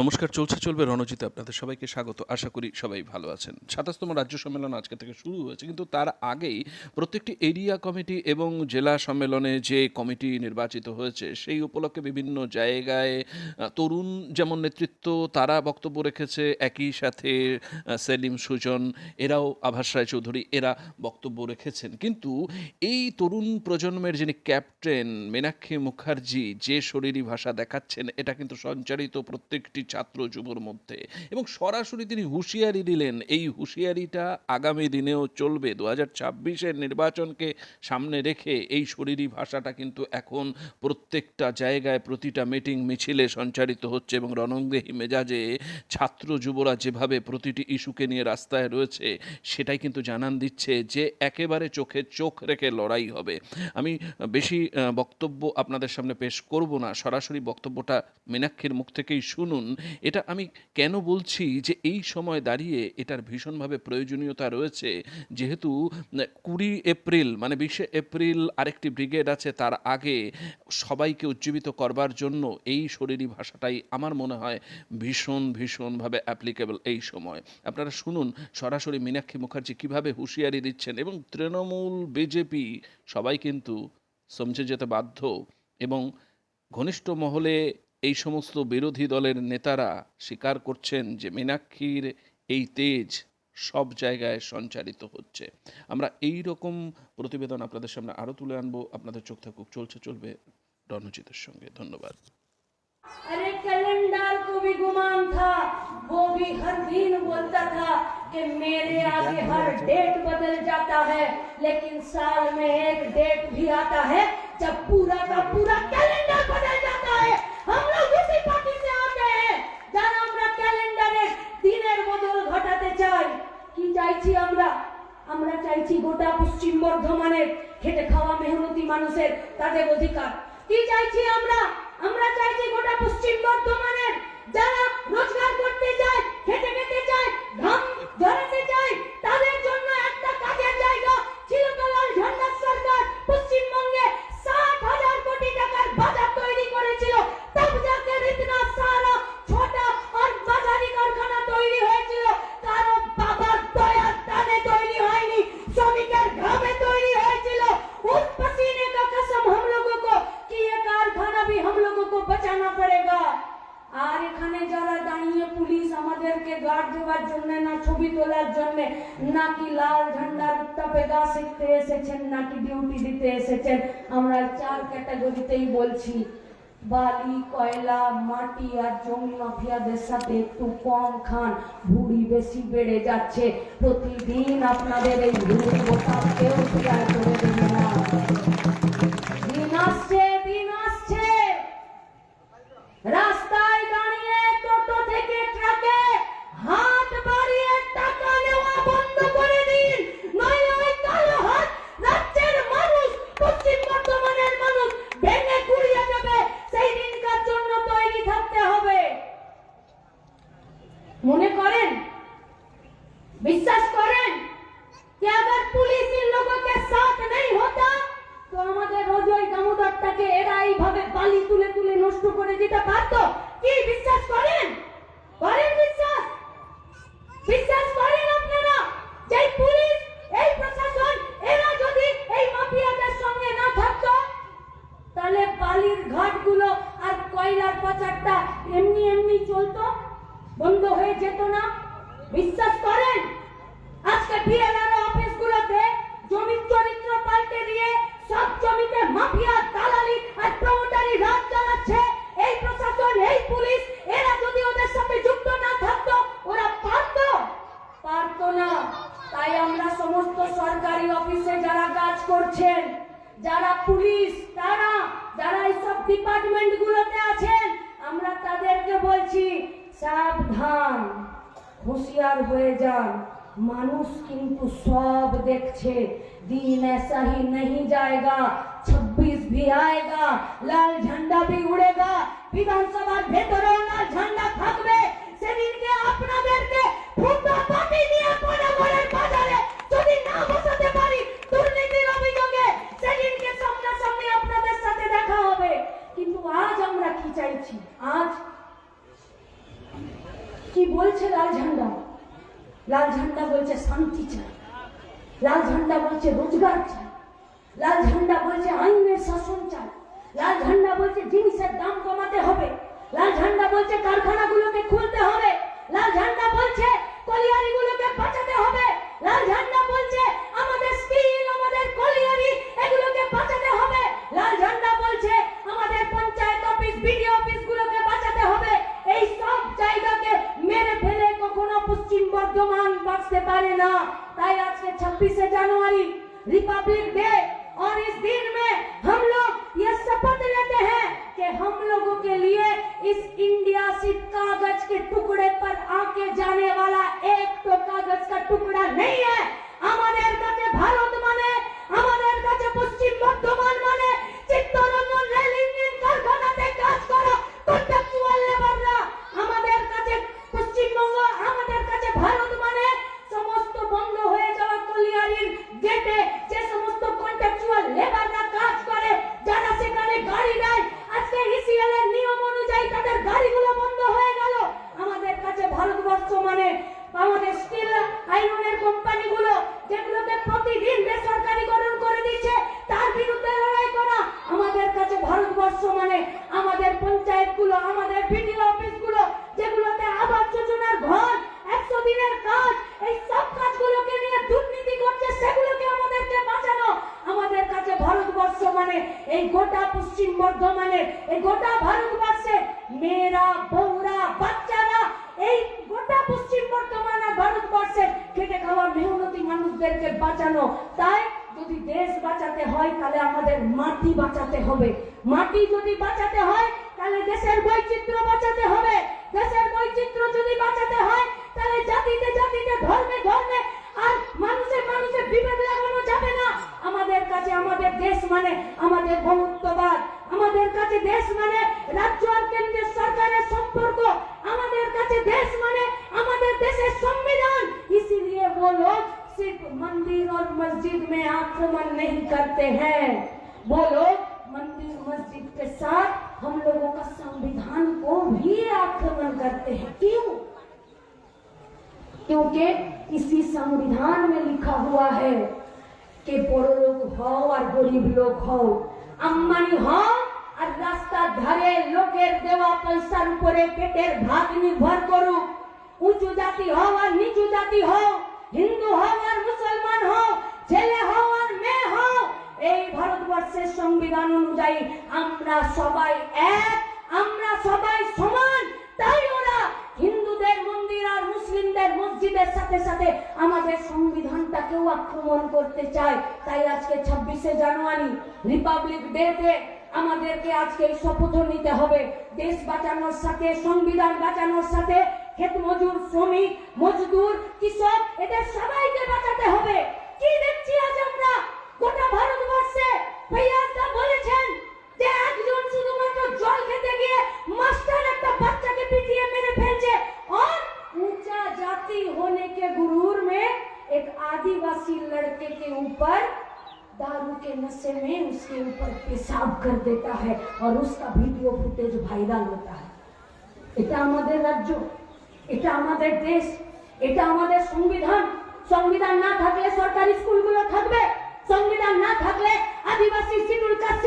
নমস্কার, চলছে, চলবে রণজিতে আপনাদের সবাইকে স্বাগত। আশা করি সবাই ভালো আছেন। সাতাশতম রাজ্য সম্মেলন আজকে থেকে শুরু হয়েছে, কিন্তু তার আগেই প্রত্যেকটি এরিয়া কমিটি এবং জেলা সম্মেলনে যে কমিটি নির্বাচিত হয়েছে, সেই উপলক্ষে বিভিন্ন জায়গায় তরুণ যেমন নেতৃত্ব, তারা বক্তব্য রেখেছে, একই সাথে সেলিম, সুজন, এরাও আভাস রায় চৌধুরী, এরা বক্তব্য রেখেছেন। কিন্তু এই তরুণ প্রজন্মের যিনি ক্যাপ্টেন, মীনাক্ষী মুখার্জি যে শরীরী ভাষা দেখাচ্ছেন, এটা কিন্তু সঞ্চারিত প্রত্যেকটি ছাত্র যুবর মধ্যে। এবং সরাসরি তিনি হুঁশিয়ারি দিলেন, এই হুঁশিয়ারিটা আগামী দিনেও চলবে। দু হাজার ছাব্বিশের নির্বাচনকে সামনে রেখে এই শরীরী ভাষাটা কিন্তু এখন প্রত্যেকটা জায়গায় প্রতিটা মিটিং মিছিলে সঞ্চারিত হচ্ছে এবং রণংদেহী মেজাজে ছাত্র যুবরা যেভাবে প্রতিটি ইস্যুকে নিয়ে রাস্তায় রয়েছে, সেটাই কিন্তু জানান দিচ্ছে যে একেবারে চোখে চোখ রেখে লড়াই হবে। আমি বেশি বক্তব্য আপনাদের সামনে পেশ করব না। সরাসরি বক্তব্যটা মীনাক্ষীর মুখ থেকেই শুনুন। এটা আমি কেন বলছি যে এই সময় দাঁড়িয়ে এটার ভীষণভাবে প্রয়োজনীয়তা রয়েছে, যেহেতু কুড়ি এপ্রিল মানে বিশে এপ্রিল আরেকটি ব্রিগেড আছে তার আগে সবাইকে উজ্জীবিত করবার জন্য এই শরীরী ভাষাটাই আমার মনে হয় ভীষণ, ভীষণভাবে অ্যাপ্লিকেবল এই সময়। আপনারা শুনুন, সরাসরি মীনাক্ষী মুখার্জি কীভাবে হুঁশিয়ারি দিচ্ছেন এবং তৃণমূল, বিজেপি সবাই কিন্তু সমঝে যেতে বাধ্য এবং ঘনিষ্ঠ মহলে এই সমস্ত বিরোধী দলের নেতারা স্বীকার করছেন যে মীনাক্ষীর এই তেজ সব জায়গায় সঞ্চারিত হচ্ছে আমরা এই রকম প্রতিবেদন আপনাদের সামনে আরও তুলে আনবো আপনাদের চোখ থাকুক চলছে চলবে রণজিতের সঙ্গে ধন্যবাদ अरे कैलेंडर को भी गुमान था वो भी हर दिन बोलता था कि मेरे आगे हर डेट बदल जाता है लेकिन साल में एक डेट भी आता है जब पूरा का पूरा कैलेंडर গোটা পশ্চিম বর্ধমানের খেটে খাওয়া মেহনতি মানুষের তাদের অধিকার। কি চাইছি আমরা? আমরা চাইছি গোটা পশ্চিম বর্ধমানের যারা রোজগার করতে যায়, খেটে খেতে এসেছেন, নাকি ডিউটি দিতে এসেছেন, আমরা চার ক্যাটাগরিতেই বলছি। বালি, কয়লা, মাটি আর জমি মাফিয়াদের সাথে একটু কম খান, ভুড়ি বেশি বেড়ে যাচ্ছে। প্রতিদিন আপনাদের এই ভুড়ি গোটা কেউ করে দেবে না। হয়ে যেত বিশ্বাস করেন? আজকে বিএলআর অফিসগুলোতে জমির চরিত্র পাল্টে দিয়ে সব জমিতে মাফিয়া, দালালি আর প্রমোটারি রাজ চালাচ্ছে। এই প্রশাসন, এই পুলিশ, এরা যদি ওদের সাথে যুক্ত না থাকতো, ওরা পারতো? পারতো না। তাই আমরা সমস্ত সরকারি অফিসে যারা কাজ করছেন, যারা পুলিশ, তারা, যারা এইসব ডিপার্টমেন্ট গুলোতে আছেন, আমরা তাদেরকে বলছি সাবধান হুঁশিয়ার হয়ে যান মানুষ কিন্তু সব দেখছে दिन ऐसा ही नहीं जाएगा 26 भी आएगा লাল ঝান্ডা भी উড়েগা বিধানসভার ভেতরেও লাল ঝান্ডা থাকবে সেদিনকে আপনাদেরকে ফুটা পাটি নিয়ে পড়ে ঘরের বাজারে যদি না বসাতে বলছে লাল ঝান্ডা। লাল ঝান্ডা বলছে শান্তি চাই। লাল ঝান্ডা বলছে রোজগার চাই। লাল ঝান্ডা বলছে আইনের শাসন চাই। লাল ঝান্ডা বলছে জিনিসের দাম কমাতে হবে। লাল ঝান্ডা বলছে কারখানাগুলোকে খুলতে হবে। লাল ঝান্ডা বলছে কলিয়ারিগুলোকে বাঁচাতে হবে। লাল ঝান্ডা বলছে আমাদের স্টিল আমাদের কলিয়ারি, এগুলোকে বাঁচাতে হবে। লাল ঝান্ডা বলছে আমাদের পঞ্চায়েত অফিস বিডিও অফিসগুলোকে পশ্চিম বর্ধমান বাঁচতে পারে না তাই আজকে ছাব্বিশে জানুয়ারি रिपब्लिक डे और इस दिन में हम लोग ये शपथ लेते हैं कि हम लोगों के लिए इस इंडिया सिर्फ कागज के কোম্পানিগুলো যেগুলোকে প্রতিদিন বেসরকারীকরণ করে দিচ্ছে, তার বিরুদ্ধে লড়াই করা আমাদের কাছে ভারতবর্ষ মানে আমাদের পঞ্চায়েতগুলো, আমাদের বিডিও অফিসগুলো, যেগুলোতে আবাস যোজনার ঘর, একশো দিনের কাজ, এই সব কাজগুলোকে নিয়ে দুর্নীতি করছে, সেগুলোকে আমাদেরকে বাঁচানো আমাদের কাছে ভারতবর্ষ মানে এই গোটা পশ্চিম বর্ধমানে এই গোটা ভারতবর্ষে মেয়েরা, বউরা, বাচ্চারা, এই গোটা পশ্চিম বর্ধমান খেটে খাওয়া মেহনতি মানুষদেরকে বাঁচানো। তাই যদি দেশ বাঁচাতে হয়, তাহলে আমাদের মাটি বাঁচাতে হবে। মাটি যদি বাঁচাতে হয়, তাহলে দেশের বৈচিত্র্য বাঁচাতে হবে। দেশের বৈচিত্র্য যদি বাঁচাতে হয়, তাহলে জাতিতে জাতিতে, ধর্মে ধর্মে আর মানুষে মানুষে বিভেদ লাগানো যাবে না। আমাদের কাছে আমাদের দেশ মানে আমাদের বহুত্ববাদ আমাদের কাছে দেশ মানে রাজ্য আর কেন্দ্রের সরকারের সম্পর্ক। আমাদের কাছে দেশ মানে আমাদের দেশের সংবিধান। वो लोग सिर्फ मंदिर और मस्जिद में आक्रमण नहीं करते हैं वो लोग मंदिर मस्जिद के साथ हम लोगों का संविधान को भी आक्रमण करते हैं क्यों क्योंकि इसी संविधान में लिखा हुआ है कि বড় লোক হও আর গরিব লোক হও আম্বানি হও আর রাস্তার ধারে লোকের দেওয়া পয়সার উপরে পেটের ভাত নির্ভর করুক উঁচু জাতি হও আর নিচু জাতি হও হিন্দু হও আর মুসলমান হও ছেলে হও আর মেয়ে হও এই ভারতবর্ষের সংবিধান অনুযায়ী আমরা সবাই এক, আমরা সবাই সমান। তাই ওরা হিন্দুদের মন্দির আর মুসলিমদের মসজিদের সাথে সাথে আমাদের সংবিধানটাকেও আক্রমণ করতে চায়। তাই আজকে ছাব্বিশে জানুয়ারি, রিপাবলিক ডেতে আমাদেরকে আজকে শপথ নিতে হবে। দেশ বাঁচানোর সাথে, সংবিধান বাঁচানোর সাথে ক্ষেত মজুর শ্রমিক মজদুর কৃষক এদের সবাইকে বাঁচাতে হবে কি দেখছি আজ আমরা গোটা ভারতবর্ষে ভাইয়াদা বলেছেন যে একজন শুধুমাত্র জল খেতে গিয়ে মাস্টার একটা বাচ্চাকে পিটিয়ে মেরে ফেলছে और ऊंचा जाति होने के गुरूर में एक आदिवासी लड़के के ऊपर दारू के नशे में उसके ऊपर पेशाब कर देता है और उसका वीडियो फुटेज वायरल होता है এটা আমাদের রাজ্য এটা আমাদের দেশ, এটা আমাদের সংবিধান। সংবিধান না থাকলে সরকারি স্কুলগুলো থাকবে। সংবিধান না থাকলে আদিবাসী শিডিউল কাস্ট